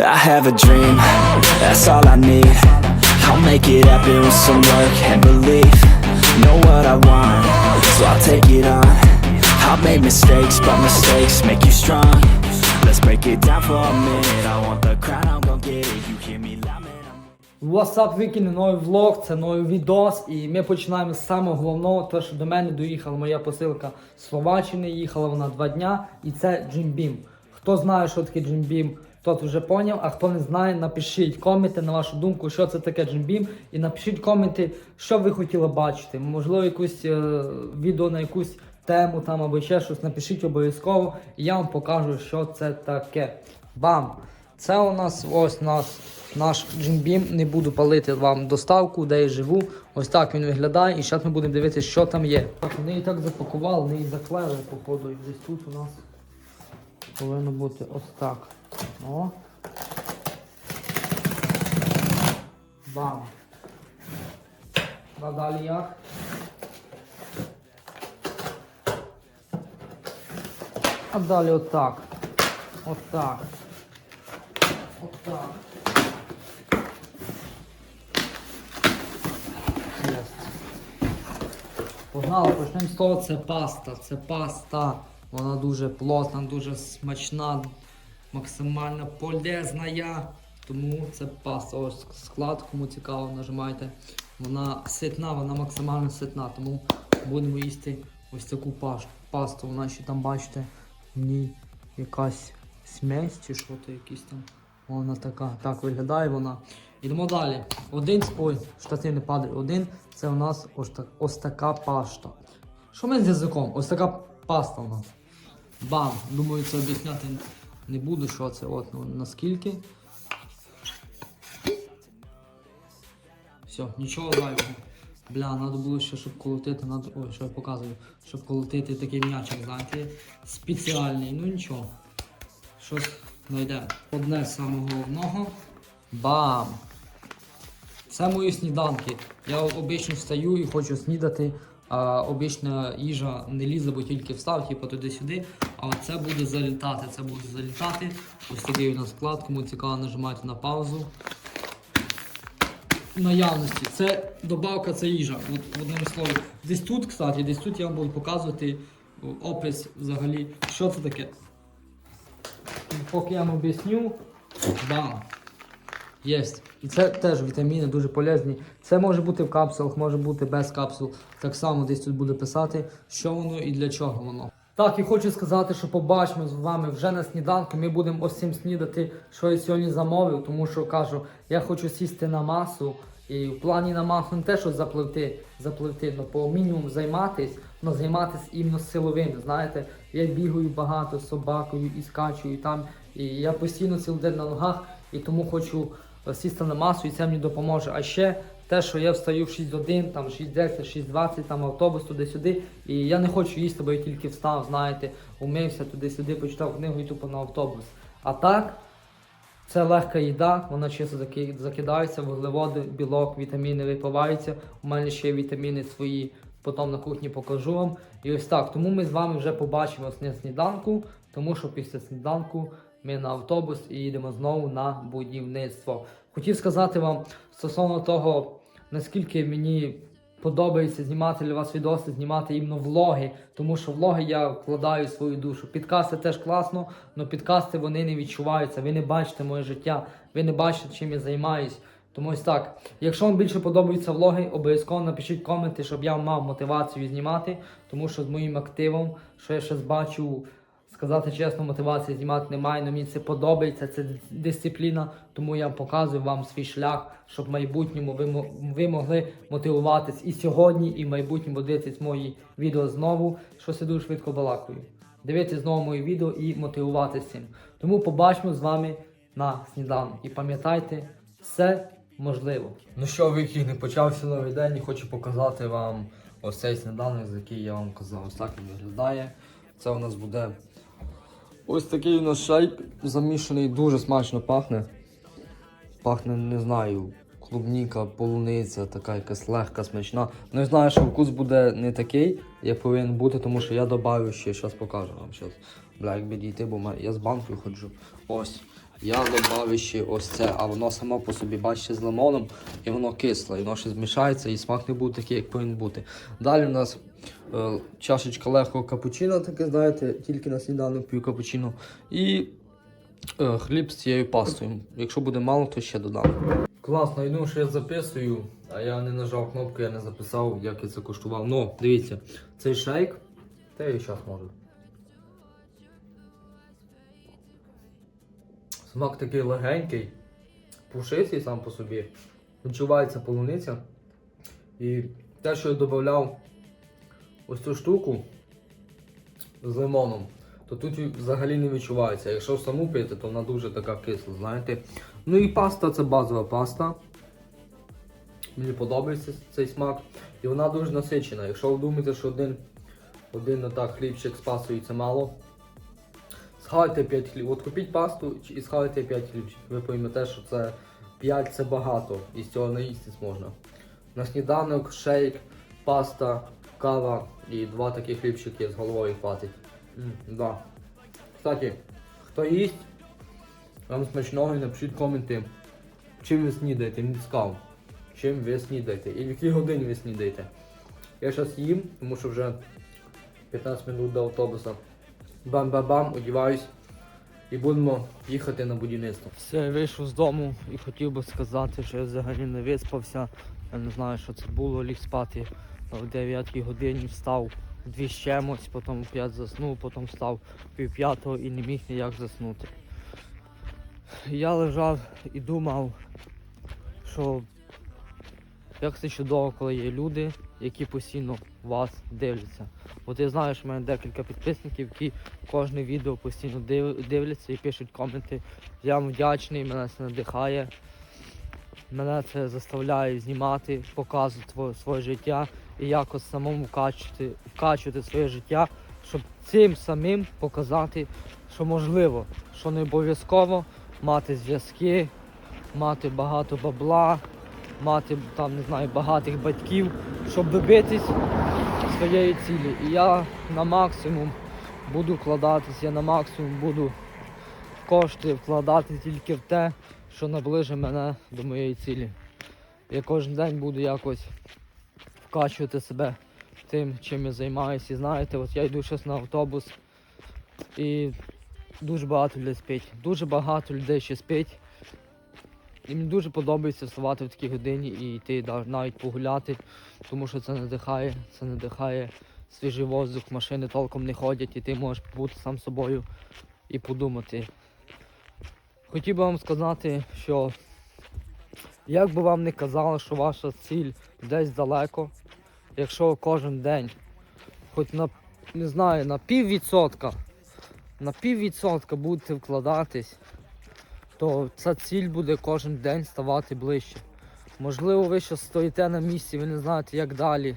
I have a dream, that's all I need I'll make it happen with some work and belief Know what I want, so I'll take it on I've made mistakes, but mistakes make you strong Let's break it down for a minute I want the crown, I'm gon' get it You hear me loud, man, I'm WhatsApp викине новий влог, це новий відос, і ми починаємо з самого головного, то що до мене доїхала моя посилка з Словаччини, їхала вона два дня, і це Джимбім. Хто знає, що таке Джимбім, тот вже поняв, а хто не знає, напишіть коменти на вашу думку, що це таке Джимбім, і напишіть коменти, що ви хотіли бачити. Можливо, якусь е, відео на якусь тему там або ще щось, напишіть обов'язково, і я вам покажу, що це таке. Бам! Це у нас ось нас наш джимбім. Не буду палити вам доставку, де я живу. Ось так він виглядає. І зараз ми будемо дивитися, що там є. Так, вони і так запакували, вони і заклеїли, походу. І десь тут у нас повинно бути ось так. О. Бам. А далі як? А далі отак. Отак. Отак. Погнали, почнемо з того, це паста. Це паста. Вона дуже плотна, дуже смачна, максимально полезна. Тому це паста. Склад, кому цікаво, нажимайте. Вона ситна, вона максимально ситна, тому будемо їсти ось таку пасту. Вона ще там, бачите, в ній якась смесь чи що то якісь там. Вона така, так виглядає вона. Йдемо далі. Один, ой, штатив не падає. Один це у нас ось, так, ось така пашта. Що ми з язиком? Ось така паста у нас. Бам! Думаю, це об'ясняти не буду, що це. От ну, наскільки. Все, нічого зайвого. Бля, треба було ще, щоб колотити, надо... ой, що я показую, щоб колотити такий м'ячик, знаєте, спеціальний, ну нічого. Щось знайде. Одне з самого головного. Бам! Це мої сніданки. Я обично встаю і хочу снідати. А обична їжа не лізе, бо тільки встав, типу туди-сюди. А це буде залітати. Це буде залітати. Ось такий у нас склад, кому цікаво, нажимайте на паузу. Наявності. Це добавка, це їжа. От, в одному слові. Десь тут, кстати, десь тут я вам буду показувати опис взагалі, що це таке. Поки я вам об'ясню, бам. Єсть. І це теж вітаміни дуже полезні. Це може бути в капсулах, може бути без капсул. Так само десь тут буде писати, що воно і для чого воно. Так, і хочу сказати, що побачимо з вами вже на сніданку. Ми будемо ось цим снідати, що я сьогодні замовив, тому що кажу, я хочу сісти на масу. І в плані на масу не те, що запливти, запливти, але по мінімуму займатись, але займатися іменно силовим. Знаєте, я бігаю багато з собакою і скачую там. І я постійно цілий день на ногах, і тому хочу сісти на масу, і це мені допоможе. А ще те, що я встаю в 6 годин, там 6.10, 6.20, там автобус туди-сюди. І я не хочу їсти, бо я тільки встав, знаєте, умився туди-сюди, почитав книгу і тупо на автобус. А так, це легка їда, вона чисто закидається, вуглеводи, білок, вітаміни випиваються. У мене ще вітаміни свої, потім на кухні покажу вам. І ось так. Тому ми з вами вже побачимось на сніданку, тому що після сніданку ми на автобус і їдемо знову на будівництво. Хотів сказати вам стосовно того, наскільки мені подобається знімати для вас відоси, знімати іменно влоги, тому що влоги я вкладаю свою душу. Підкасти теж класно, але підкасти вони не відчуваються. Ви не бачите моє життя, ви не бачите, чим я займаюсь. Тому ось так. Якщо вам більше подобаються влоги, обов'язково напишіть коменти, щоб я мав мотивацію знімати, тому що з моїм активом, що я ще бачу, сказати чесно, мотивації знімати немає, але мені це подобається, це дисципліна, тому я показую вам свій шлях, щоб в майбутньому ви, ви могли мотивуватись і сьогодні, і в майбутньому дивитись мої відео знову, що дуже швидко балакаю. Дивитись знову мої відео і мотивуватись цим. Тому побачимо з вами на сніданок. І пам'ятайте, все можливо. Ну що, вихід не почався новий день і хочу показати вам ось цей сніданок, за який я вам казав. Ось так він виглядає. Це у нас буде ось такий у нас шейк замішаний, дуже смачно пахне. Пахне, не знаю, клубніка, полуниця, така якась легка, смачна. Я знаю, що вкус буде не такий, як повинен бути, тому що я додаю ще, зараз покажу вам. Щас. Бля, якби дійти, бо я з банкою ходжу. Ось. Я додав ще ось це, а воно само по собі, бачите, з лимоном, і воно кисле, і воно ще змішається, і смак не буде такий, як повинен бути. Далі у нас чашечка легкого капучино, таке, знаєте, тільки на сніданок п'ю капучино. І е, хліб з цією пастою. Якщо буде мало, то ще додам. Класно, я думаю, що я записую, а я не нажав кнопку, я не записав, як я це коштував. Ну, дивіться, цей шейк, та я і зараз можу. Смак такий легенький, пушистий сам по собі. Відчувається полуниця. І те, що я додавав ось цю штуку з лимоном, то тут взагалі не відчувається. Якщо саму пити, то вона дуже така кисла, знаєте. Ну і паста це базова паста. Мені подобається цей смак. І вона дуже насичена. Якщо ви думаєте, що один, один отак хлібчик з пастою це мало, схавайте 5 хліб. От купіть пасту і схавайте 5 хлібчиків. Ви поймете, що це 5 це багато, і з цього наїстись можна. На сніданок, шейк, паста, кава і два такі хлібчики з головою хватить. М, да. Кстати, хто їсть, вам смачного і напишіть коменти, чим ви снідаєте, мені цікаво. Чим ви снідаєте і в якій годині ви снідаєте. Я зараз їм, тому що вже 15 минут до автобуса. Бам-бам-бам, одіваюсь і будемо їхати на будівництво. Все, я вийшов з дому і хотів би сказати, що я взагалі не виспався. Я не знаю, що це було, ліг спати в 9 годині, встав дві чимось, потім 5 заснув, потім встав пів п'ятого і не міг ніяк заснути. Я лежав і думав, що як це чудово, коли є люди, які постійно вас дивляться. Я знаю, що в мене декілька підписників, які кожне відео постійно дивляться і пишуть коменти. Я вам вдячний, мене це надихає. Мене це заставляє знімати, показувати своє, життя і якось самому вкачувати, вкачувати своє життя, щоб цим самим показати, що можливо, що не обов'язково мати зв'язки, мати багато бабла, мати там, не знаю, багатих батьків, щоб добитись своєї цілі. І я на максимум буду вкладатись, я на максимум буду кошти вкладати тільки в те, що наближить мене до моєї цілі. Я кожен день буду якось вкачувати себе тим, чим я займаюся. І знаєте, от я йду зараз на автобус і дуже багато людей спить. Дуже багато людей ще спить. І мені дуже подобається вставати в такій годині і йти навіть погуляти, тому що це надихає, це надихає свіжий воздух, машини толком не ходять, і ти можеш бути сам собою і подумати. Хотів би вам сказати, що як би вам не казали, що ваша ціль десь далеко, якщо кожен день, хоч на не знаю, на піввідсотка, на піввідсотка будете вкладатись, то ця ціль буде кожен день ставати ближче. Можливо, ви ще стоїте на місці, ви не знаєте, як далі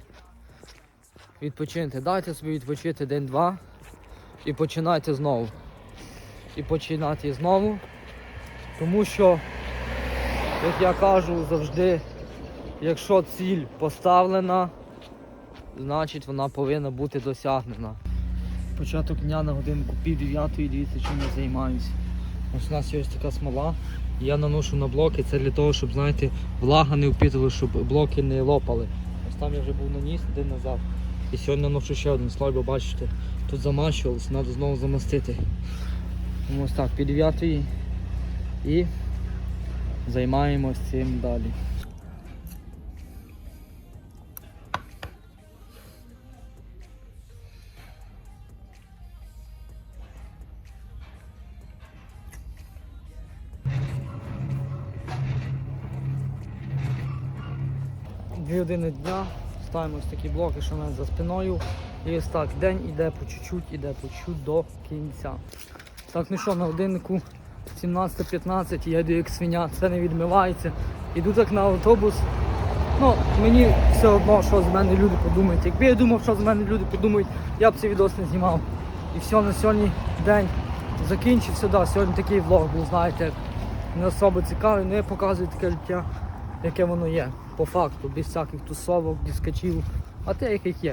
відпочинити. Дайте собі відпочити день-два і починайте знову. І починати знову. Тому що, як я кажу завжди, якщо ціль поставлена, значить вона повинна бути досягнена. Початок дня на годинку пів дев'ятої, дивіться, чим я займаюся. Ось у нас є ось така смола. Я наношу на блоки, це для того, щоб, знаєте, влага не впітала, щоб блоки не лопали. Ось там я вже був наніс день назад. І сьогодні наношу ще один слой, бо бачите, тут замащувалося, треба знову замастити. Ось так, пів дев'ятої і займаємось цим далі. Дві години дня, ставимо ось такі блоки, що в мене за спиною. І ось так, день іде по чуть-чуть, іде по чуть-чуть до кінця. Так, ну що, на годиннику 17.15 я йду як свиня, це не відмивається. Іду так на автобус. Ну, мені все одно, що з мене люди подумають. Якби я думав, що з мене люди подумають, я б цей відос не знімав. І все, на сьогодні день закінчився. Да, сьогодні такий влог був, знаєте, не особо цікавий, але я показую таке життя. яке воно є, по факту, без всяких тусовок, дискачів, а те, яких є.